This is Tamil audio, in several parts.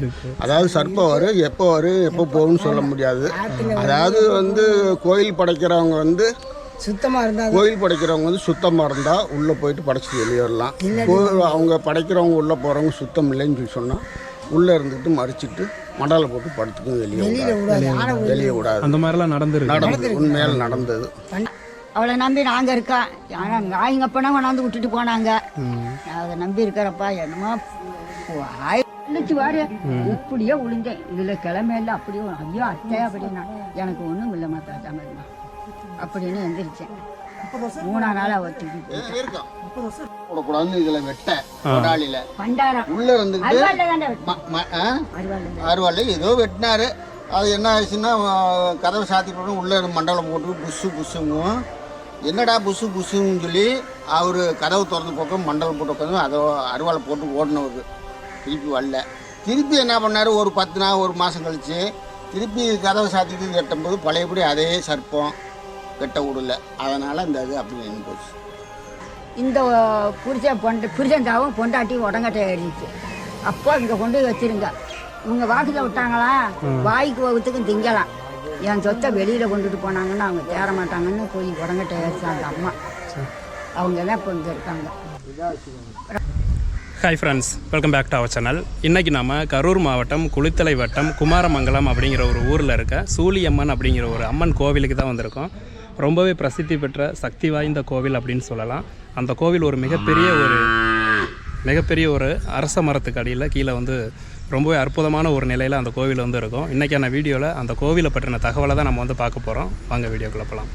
இருக்கு. அதாவது சர்ப்பம் வரும் எப்போ வரும் எப்போ போகும்னு சொல்ல முடியாது. அதாவது வந்து கோயில் படைக்கிறவங்க வந்து சுத்தமாக இருந்தால் கோயில் படைக்கிறவங்க வந்து சுத்தமாக இருந்தால் உள்ளே போயிட்டு படைச்சிட்டு வெளியே வரலாம் கோயில் அவங்க படைக்கிறவங்க உள்ளே போகிறவங்க சுத்தம் இல்லைன்னு சொல்லி சொன்னால் உள்ளே இருந்துட்டு மறிச்சிட்டு மண்டலை போட்டு படுத்துக்கும் வெளியே வெளியே விடாது. அந்த மாதிரிலாம் நடந்துருக்கு. நடந்தது. உண்மையால் நடந்தது. அவளை நம்பி நாங்கள் இருக்கா? ஆனால் நாய்ங்க அப்பனா கொண்டாந்து விட்டுட்டு போனாங்க. அதை நம்பி இருக்கிறப்பா என்னமோ அழிச்சு வாரு இப்படியே விழுந்தேன் இதில் கிளம்பையில அப்படியே ஐயோ அத்தை அப்படின்னா எனக்கு ஒன்றும் இல்லை மாத்தா மாதிரிமா அப்படின்னு எந்திரிச்சேன். மூணா நாள் அவ தூக்கி போயிட்டா. போடக்கூடாதுன்னு இதில் வெட்ட பண்டாரம். உள்ளே ஆ? அருவாள் ஏதோ வெட்டினாரு. அது என்ன அஹ், கதவை சாத்தி போட்டு உள்ளே மண்டலம் போட்டு புஷு புஷுங்கும் என்னடா புஷு புஷுன்னு சொல்லி அவர் கதவு திறந்து பக்கம் மண்டலம் போட்டு உட்காந்து அதை அருவாளை போட்டு ஓடினவர். திருப்பி வரல. திருப்பி என்ன பண்ணார்? ஒரு பத்து நாள் ஒரு மாதம் கழிச்சு திருப்பி கதவை சாத்திட்டு வெட்டும்போது பழையபடி அதே சர்ப்பம் வெட்ட விடல அதனால் இந்த இது அப்படி நின்று போச்சு. இந்த புருஷன் பொண்ட புருஷன்தாவும் பொண்டாட்டி உடங்கட்டை ஏறிச்சு அப்போ இங்கே கொண்டு போய் வச்சிருங்க. இவங்க வாக்குல விட்டாங்களா? வாய்க்கு வகுத்துக்கும் திங்கலாம். என் சொத்தை வெளியில் கொண்டுட்டு போனாங்கன்னா அவங்க தேர மாட்டாங்கன்னு போய் உடங்கட்டை ஏறிச்சாங்க அம்மா. அவங்க தான் இப்போ இங்கே இருக்காங்க? Hi friends welcome back to our channel இன்றைக்கி நம்ம கரூர் மாவட்டம் குளித்தலை வட்டம் குமாரமங்கலம் அப்படிங்கிற ஒரு ஊரில் இருக்க சூழியம்மன் அப்படிங்கிற ஒரு அம்மன் கோவிலுக்கு தான் வந்திருக்கோம். ரொம்பவே பிரசித்தி பெற்ற சக்தி வாய்ந்த கோவில் அப்படின்னு சொல்லலாம். அந்த கோவில் ஒரு மிகப்பெரிய ஒரு மிகப்பெரிய ஒரு அரச மரத்துக்கு அடியில் கீழே வந்து ரொம்பவே அற்புதமான ஒரு நிலையில் அந்த கோவில் வந்து இருக்கும். இன்றைக்கான வீடியோவில் அந்த கோவிலை பற்றின தகவலை தான் நம்ம வந்து பார்க்க போகிறோம் வாங்க வீடியோக்குள்ள போகலாம்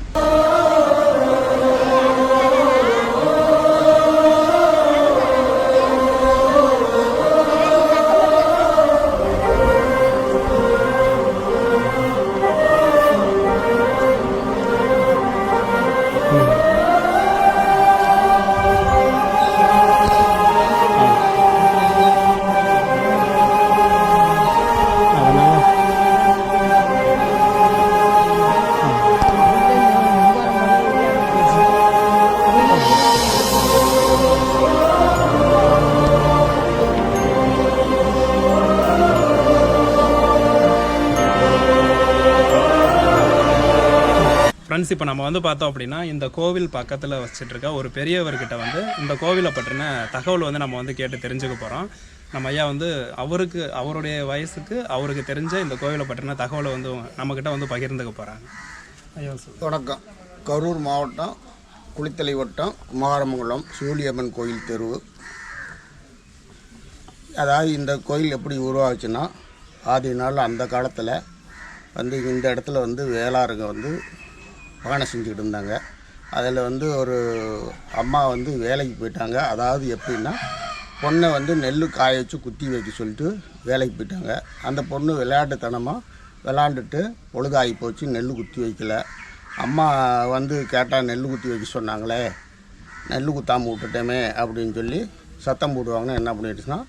ஃப்ரெண்ட்ஸ் இப்போ நம்ம வந்து பார்த்தோம் அப்படின்னா இந்த கோவில் பக்கத்தில் வச்சுட்டு இருக்க ஒரு பெரியவர்கிட்ட வந்து இந்த கோவிலை பற்றின தகவல் வந்து நம்ம வந்து கேட்டு தெரிஞ்சுக்க போகிறோம் நம்ம ஐயா வந்து அவருக்கு அவருடைய வயசுக்கு அவருக்கு தெரிஞ்ச இந்த கோவிலை பற்றின தகவலை வந்து நம்மக்கிட்ட வந்து பகிர்ந்துக்க போகிறாங்க ஐயா வணக்கம். கரூர் மாவட்டம் குளித்தலை வட்டம் குமாரமங்கலம் சூழியம்மன் கோயில் தெருவு அதாவது இந்த கோயில் எப்படி உருவாச்சுன்னா ஆதி நாள் அந்த காலத்தில் வந்து இந்த இடத்துல வந்து வேளாறுங்க வந்து பானை செஞ்சுக்கிட்டு இருந்தாங்க. அதில் வந்து ஒரு அம்மா வந்து வேலைக்கு போயிட்டாங்க. அதாவது எப்படின்னா பொண்ணை வந்து நெல் காய வச்சு குத்தி வைக்க சொல்லிட்டு வேலைக்கு போயிட்டாங்க. அந்த பொண்ணு விளையாட்டுத்தனமாக விளாண்டுட்டு பொழுதாகி போச்சு நெல் குத்தி வைக்கல. அம்மா வந்து கேட்டால் நெல் குத்தி வைக்க சொன்னாங்களே நெல் குத்தாமல் விட்டுட்டோமே அப்படின்னு சொல்லி சத்தம் போடுவாங்கன்னா என்ன பண்ணிடுச்சுன்னா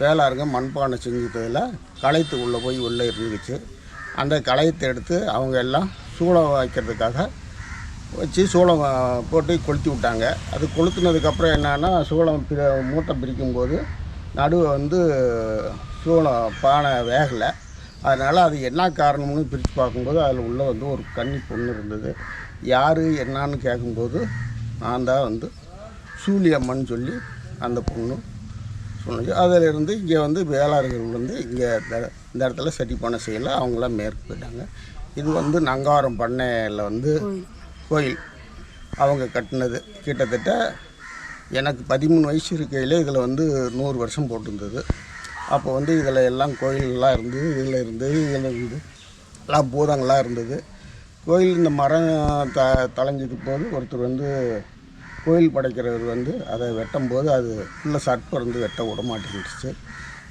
வேளாருங்க மண்பானை செஞ்சுட்டதில் களைத்து உள்ளே போய் உள்ளே இருந்துச்சு. அந்த களையத்தை எடுத்து அவங்க எல்லாம் சூளம் வைக்கிறதுக்காக வச்சு சூளம் போட்டு கொளுத்தி விட்டாங்க. அது கொளுத்துனதுக்கப்புறம் என்னன்னா சூளம் பிர மூட்டை பிரிக்கும்போது நடுவை வந்து சூளம் பானை வேகலை. அதனால் அது என்ன காரணம்னு பிரித்து பார்க்கும்போது அதில் உள்ள வந்து ஒரு கன்னி பொண்ணு இருந்தது. யார் என்னான்னு கேட்கும்போது நான் தான் வந்து சூழியம்மன் சொல்லி அந்த பொண்ணு சொன்னது அதிலிருந்து இங்கே வந்து வேளாறுகள் வந்து இங்கே இந்த இந்த இடத்துல சரி பண்ண செய்யல. அவங்களாம் மேற்கு போயிட்டாங்க. இது வந்து நங்காரம் பண்ணையில் வந்து கோயில். அவங்க கட்டினது. கிட்டத்தட்ட எனக்கு பதிமூணு வயசு இருக்கையில் இதில் வந்து நூறு வருஷம் போட்டிருந்தது. அப்போ வந்து இதில் எல்லாம் கோயிலெலாம் இருந்தது இதில் இருந்து இதில் இருந்து எல்லாம் பூதங்களாக இருந்தது. கோயில் இந்த மரம் த தளைஞ்சது போது ஒருத்தர் வந்து கோயில் படைக்கிறவர் வந்து அதை வெட்டும்போது அது சர்ப்பம் இருந்து வெட்ட விட மாட்டேங்கிடுச்சு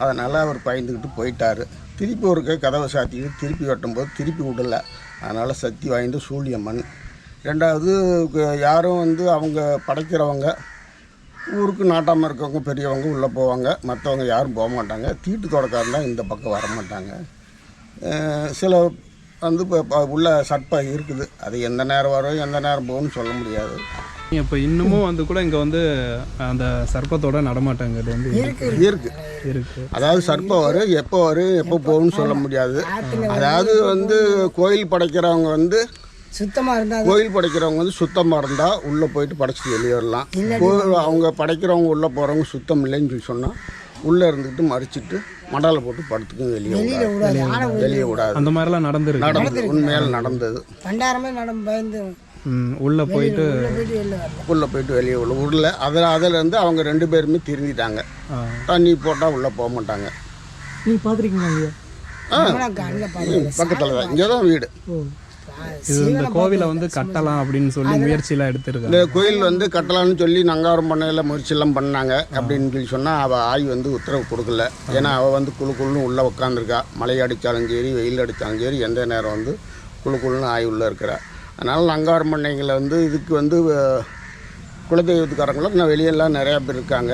அதனால் அவர் பயந்துக்கிட்டு போயிட்டார். திருப்பி ஒரு கதவை சாத்திக்கிட்டு திருப்பி வெட்டும்போது திருப்பி விடல. அதனால் சக்தி வாய்ந்த சூழியம்மன். ரெண்டாவது யாரும் வந்து அவங்க படைக்கிறவங்க ஊருக்கு நாட்டாமல் இருக்கவங்க பெரியவங்க உள்ளே போவாங்க. மற்றவங்க யாரும் போக மாட்டாங்க. தீட்டு தொடக்காரன் இந்த பக்கம் வர மாட்டாங்க. சில வந்து இப்போ உள்ள சட்பை இருக்குது. அது எந்த நேரம் வரும் எந்த நேரம் போகும்னு சொல்ல முடியாது. இப்போ இன்னமும் வந்து கூட இங்கே வந்து அந்த சர்ப்பத்தோட நடமாட்டங்கிறது வந்து இருக்கு இருக்கு. இருக்கு. அதாவது சர்ப்பம் வரும் எப்போ வரும் எப்போ போகும்னு சொல்ல முடியாது. அதாவது வந்து கோயில் படைக்கிறவங்க வந்து சுத்தமாக இருந்தால் கோயில் படைக்கிறவங்க வந்து சுத்தமாக இருந்தால் உள்ளே போயிட்டு படைச்சிட்டு வெளியே வரலாம். அவங்க படைக்கிறவங்க உள்ளே போகிறவங்க சுத்தம் இல்லைன்னு சொல்லி சொன்னால் உள்ளே இருந்துக்கிட்டு மறிச்சிட்டு மடால போட்டு படுத்துக்கும் வெளியே வெளியே விடாது. அந்த மாதிரிலாம் நடந்துருக்கு. நடந்தது உண்மையால் நடந்தது. பண்டாரமே நடம் பயந்து உள்ள போயிட்டு உள்ளே போயிட்டு வெளியே உள்ள உள்ள அதில் அதிலேருந்து அவங்க ரெண்டு பேருமே திருந்திட்டாங்க. தண்ணி போட்டால் உள்ளே போக மாட்டாங்க. நீங்கள் பார்த்துருக்கீங்களா பக்கத்தில் தான். இங்கே தான் வீடு இது இந்த கோவிலை வந்து கட்டலாம் அப்படின்னு சொல்லி முயற்சியெல்லாம் எடுத்திருக்காங்க. இந்த கோயில் வந்து கட்டலாம்னு சொல்லி நங்காரம் பண்ணையில் முயற்சியெல்லாம் பண்ணாங்க அப்படின்னு சொல்லி சொன்னால் அவள் ஆய் வந்து உத்தரவு கொடுக்கல. ஏன்னா அவள் வந்து குழு குழுன்னு உள்ளே உட்காந்துருக்கா மழை அடித்தாலும் சரி வெயில் அடித்தாலும் சரி எந்த நேரம் வந்து குழு குழுன்னு ஆய் உள்ளே இருக்கிறா. அதனால் அங்காரம் பண்ணைங்களை வந்து இதுக்கு வந்து குலதெய்வத்துக்காரங்களும் இன்னும் வெளியெல்லாம் நிறையா பேர் இருக்காங்க.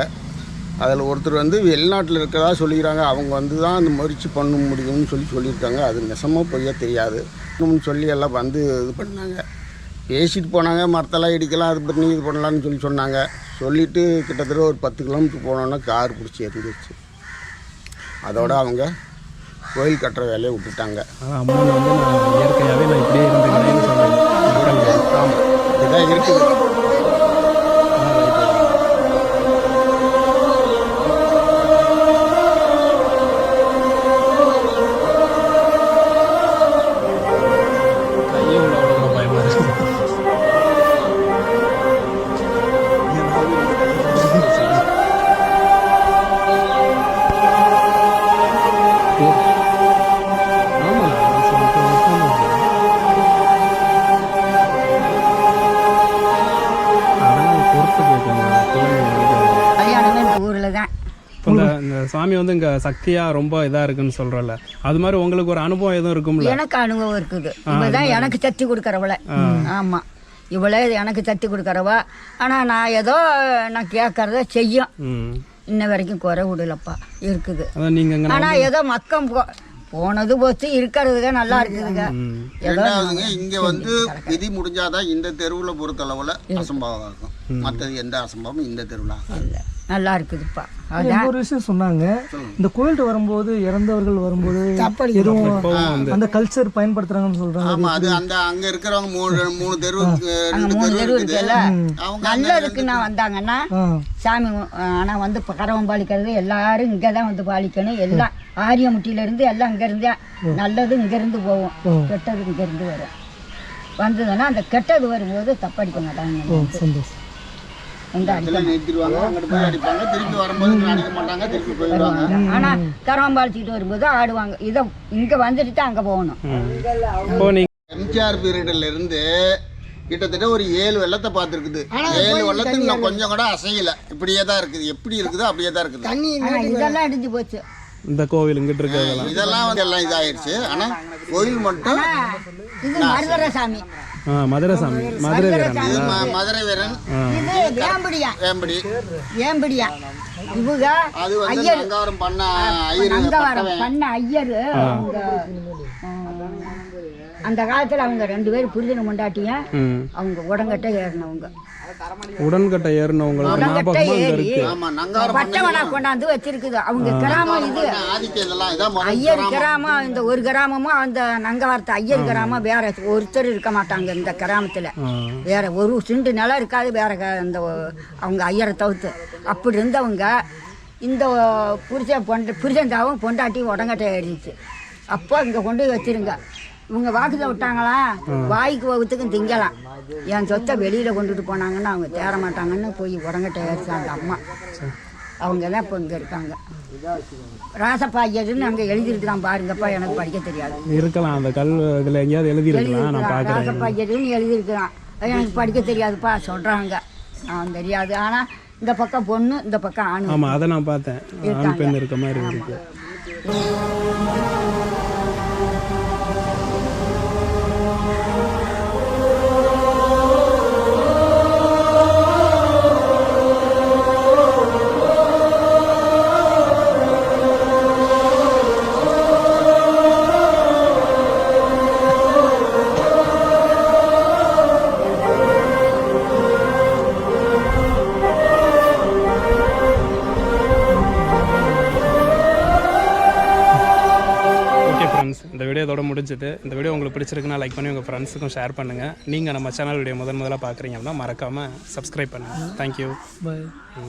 அதில் ஒருத்தர் வந்து வெளிநாட்டில் இருக்கிறதா சொல்லிக்கிறாங்க. அவங்க வந்து தான் அந்த முயற்சி பண்ண முடியும்னு சொல்லி சொல்லியிருக்காங்க. அது நெசமாக பொய்யா தெரியாது. சொல்லி எல்லாம் வந்து இது பண்ணாங்க. பேசிட்டு போனாங்க. மரத்தெல்லாம் இடிக்கலாம் அது பண்ணி இது பண்ணலாம்னு சொல்லி சொன்னாங்க. சொல்லிவிட்டு கிட்டத்தட்ட ஒரு பத்து கிலோமீட்டர் போனோன்னா கார் பிடிச்சி எரிஞ்சிச்சு அதோடு அவங்க கோயில் கட்டுற வேலையை விட்டுட்டாங்க. இருக்குது சக்தியாக ரொம்ப இதாக இருக்குன்னு சொல்கிறோம்ல அது மாதிரி உங்களுக்கு ஒரு அனுபவம் எதுவும் இருக்கும்ல? எனக்கு அனுபவம் இருக்குது. இவதான் எனக்கு தட்டி கொடுக்குறவள. ஆமா. இவளே எனக்கு தட்டி கொடுக்குறவா. ஆனா நான் ஏதோ நான் கேட்கறத செய்யும். இன்ன வரைக்கும் குறை விடலப்பா. இருக்குது. ஆனா ஏதோ மக்கம் போ போனது போச்சு இருக்கிறதுங்க நல்லா இருக்குதுங்க. ரெண்டாவதுங்க இங்கே வந்து விதி முடிஞ்சாதான் இந்த தெருவில் பொறுத்தளவில் அசம்பாவம் இருக்கும் மற்றது எந்த அசம்பாவமும் இந்த தெருவில் இல்ல. நல்லா இருக்குதுப்பா. அதான். ஒரு விஷயம் சொன்னாங்க. இந்த கோயில்கிட்ட வரும்போது இறந்தவர்கள் வரும்போது எதுவும் அந்த கல்ச்சர் பயன்படுத்துறாங்கன்னு சொல்றாங்க. ஆமா அது அந்த அங்க இருக்கிறவங்க மூணு மூணு தெரு மூணு தெரு இருக்குல்ல. அவங்க நல்லதுக்கு நான் வந்தாங்கன்னா சாமி ஆனா வந்து கரவம் பாலிக்கிறது எல்லாரும் இங்கே தான் வந்து பாலிக்கணும். எல்லாம் ஆரியமுட்டியில இருந்து எல்லாம் இங்க இருந்தே நல்லது இங்க இருந்து போகும் கெட்டது இங்க இருந்து வரும். வந்ததுன்னா அந்த கெட்டது வரும்போது தப்படிக்க மாட்டாங்க. ஆனா கரவம் பாலிச்சிட்டு வரும்போது ஆடுவாங்க. இதை இங்க வந்துட்டு தான் அங்க போகணும். எம்ஜிஆர் பீரியட்ல இருந்து கிட்டத்தட்ட ஒரு ஏழு வெள்ளத்தை பார்த்துருக்குது. ஏழு வெள்ளத்துக்கு நான் கொஞ்சம் கூட அசையல. இப்படியே தான் இருக்குது. எப்படி இருக்குதோ அப்படியே தான் இருக்குது. தண்ணி இதெல்லாம் இடிஞ்சு போச்சு. இந்த கோவில் இங்கிட்டு இருக்கிறதெல்லாம். இதெல்லாம் வந்து எல்லாம் இதாயிருச்சு ஆனா கோயில் மட்டும் இது மருதர சாமி மதுரை சாமி மதுரை வீரன் மதுரை வீரன் இது வேம்படியா. வேம்படி. வேம்படியா. இவங்க அது வந்து ஐயர். நங்காரம் பண்ண ஐயரு பண்ண ஐயர். அந்த காலத்துல அவங்க ரெண்டு பேரும் புரிதன முண்டாட்டியும் ம். அவங்க உடங்கட்ட ஏறினவங்க. உடன்கட்டை ஞாபகமாக இங்கே ஏறி இருக்கு. ஆமா நங்காரம் பட்டவனா கொண்டாந்து வச்சிருக்குது. அவங்க கிராமம் இது. ஐயர் கிராமம். இந்த ஒரு கிராமமும் அந்த நங்கவரத்து ஐயர் கிராமம் வேற ஒருத்தர் இருக்க மாட்டாங்க இந்த கிராமத்துல. வேற ஒரு சிண்டு நிலம் இருக்காது வேற க- இந்த அவங்க ஐயரை தவிர்த்து. அப்படி இருந்தவங்க இந்த புருஷன் பொண்ட புருஷன்தாவும் பொண்டாட்டி உடங்கட்ட ஏறிச்சு அப்போ இங்கே கொண்டு போய் வச்சிருங்க. இவங்க வாக்குல விட்டாங்களா? வாய்க்கு வகுத்துக்கும் திங்கலாம் என் சொத்தை வெளியில் கொண்டுட்டு போனாங்கன்னா அவங்க தேற மாட்டாங்கன்னு போய் உடங்கட்ட ஏறிச்சு அந்த அம்மா. அவங்க தான் இப்போ இங்கே இருக்காங்க. ராசப்பா ஐயர்னு அங்கே எழுதியிருக்கிறான் பாருங்கப்பா எனக்கு படிக்க தெரியாது. இருக்கலாம் அந்த கல் இதில் எங்கேயாவது எழுதியிருக்கலாம் நான் பார்க்குறேன். ராசப்பா ஐயர்னு எழுதியிருக்கிறான். அது எனக்கு படிக்க தெரியாதுப்பா சொல்கிறாங்க அவன் தெரியாது. ஆனால் இந்த பக்கம் பொண்ணு இந்த பக்கம் ஆணு. ஆமாம் அதை நான் பார்த்தேன். ஆண் பெண் இருக்க மாதிரி இருக்கு. முடிஞ்சது இந்த வீடியோ உங்களுக்கு பிடிச்சிருக்குன்னா லைக் பண்ணி உங்கள் ஃப்ரெண்ட்ஸுக்கும் ஷேர் பண்ணுங்கள் நீங்கள் நம்ம சேனல் வீடியோ முதன் முதலாக பார்க்குறீங்க அப்படின்னா மறக்காமல் சப்ஸ்கிரைப் பண்ணுங்கள் தேங்க்யூ பாய்